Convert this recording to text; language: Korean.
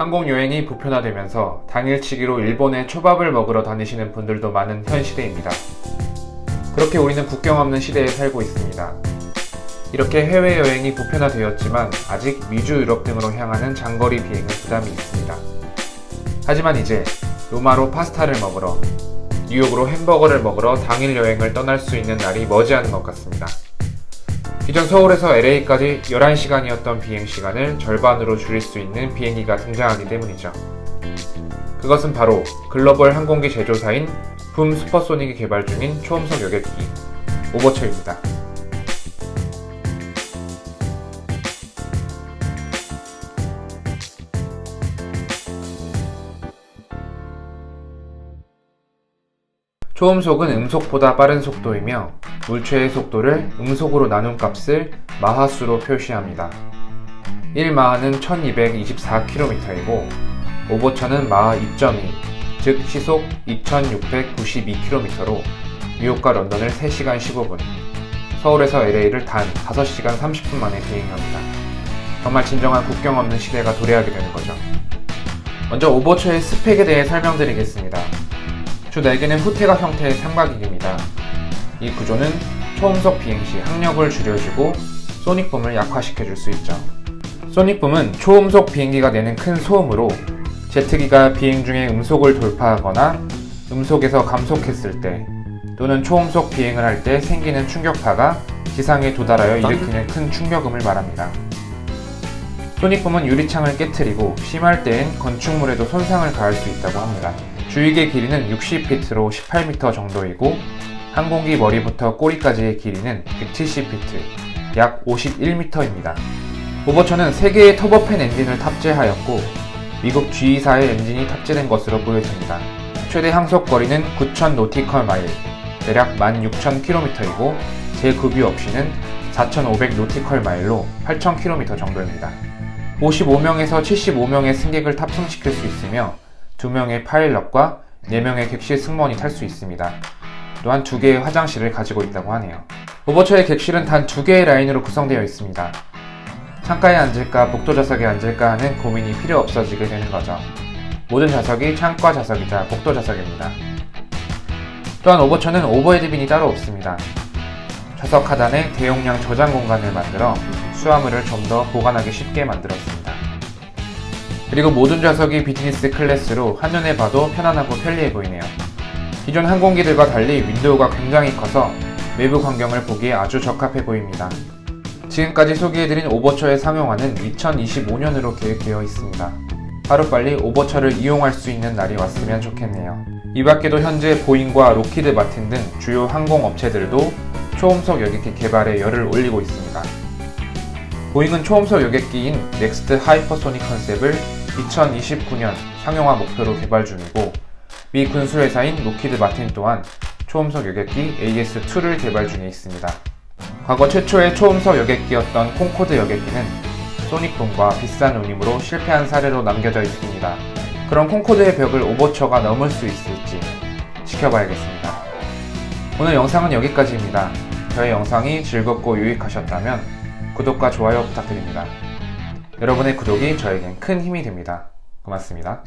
항공 여행이 보편화되면서 당일치기로 일본에 초밥을 먹으러 다니시는 분들도 많은 현 시대입니다. 그렇게 우리는 국경 없는 시대에 살고 있습니다. 이렇게 해외여행이 보편화되었지만 아직 미주 유럽 등으로 향하는 장거리 비행은 부담이 있습니다. 하지만 이제 로마로 파스타를 먹으러 뉴욕으로 햄버거를 먹으러 당일 여행을 떠날 수 있는 날이 머지않은 것 같습니다. 기존 서울에서 LA까지 11시간이었던 비행 시간을 절반으로 줄일 수 있는 비행기가 등장하기 때문이죠. 그것은 바로 글로벌 항공기 제조사인 붐 슈퍼소닉이 개발 중인 초음속 여객기 오버처입니다. 초음속은 음속보다 빠른 속도이며 물체의 속도를 음속으로 나눈 값을 마하수로 표시합니다. 1마하는 1224km이고 오버천은 마하 2.2, 즉 시속 2692km로 뉴욕과 런던을 3시간 15분, 서울에서 LA를 단 5시간 30분 만에 비행합니다. 정말 진정한 국경 없는 시대가 도래하게 되는 거죠. 먼저 오버처의 스펙에 대해 설명드리겠습니다. 주 4개는 후퇴각 형태의 삼각기입니다. 이 구조는 초음속 비행 시 항력을 줄여주고 소닉붐을 약화시켜줄 수 있죠. 소닉붐은 초음속 비행기가 내는 큰 소음으로 제트기가 비행 중에 음속을 돌파하거나 음속에서 감속했을 때 또는 초음속 비행을 할 때 생기는 충격파가 지상에 도달하여 일으키는 큰 충격음을 말합니다. 소닉붐은 유리창을 깨트리고 심할 때엔 건축물에도 손상을 가할 수 있다고 합니다. 주익의 길이는 60피트로 18m 정도이고 항공기 머리부터 꼬리까지의 길이는 170피트, 약 51m입니다. 오버처는 3개의 터보팬 엔진을 탑재하였고 미국 G24의 엔진이 탑재된 것으로 보여집니다. 최대 항속 거리는 9,000 노티컬 마일, 대략 16,000km이고 재급유 없이는 4,500 노티컬 마일로 8,000km 정도입니다. 55명에서 75명의 승객을 탑승시킬 수 있으며 2명의 파일럿과 4명의 객실 승무원이 탈 수 있습니다. 또한 2개의 화장실을 가지고 있다고 하네요. 오버처의 객실은 단 2개의 라인으로 구성되어 있습니다. 창가에 앉을까 복도 좌석에 앉을까 하는 고민이 필요 없어지게 되는 거죠. 모든 좌석이 창가 좌석이자 복도 좌석입니다. 또한 오버처는 오버헤드빈이 따로 없습니다. 좌석 하단에 대용량 저장 공간을 만들어 수화물을 좀 더 보관하기 쉽게 만들었습니다. 그리고 모든 좌석이 비즈니스 클래스로 한눈에 봐도 편안하고 편리해 보이네요. 기존 항공기들과 달리 윈도우가 굉장히 커서 외부 광경을 보기에 아주 적합해 보입니다. 지금까지 소개해드린 오버처의 상용화는 2025년으로 계획되어 있습니다. 하루빨리 오버처를 이용할 수 있는 날이 왔으면 좋겠네요. 이 밖에도 현재 보잉과 로키드 마틴 등 주요 항공업체들도 초음속 여객기 개발에 열을 올리고 있습니다. 보잉은 초음속 여객기인 넥스트 하이퍼소닉 컨셉을 2029년 상용화 목표로 개발 중이고 미 군수회사인 로키드 마틴 또한 초음속 여객기 AS2를 개발 중에 있습니다. 과거 최초의 초음속 여객기였던 콩코드 여객기는 소닉붐과 비싼 운임으로 실패한 사례로 남겨져 있습니다. 그럼 콩코드의 벽을 오버처가 넘을 수 있을지 지켜봐야겠습니다. 오늘 영상은 여기까지입니다. 저의 영상이 즐겁고 유익하셨다면 구독과 좋아요 부탁드립니다. 여러분의 구독이 저에겐 큰 힘이 됩니다. 고맙습니다.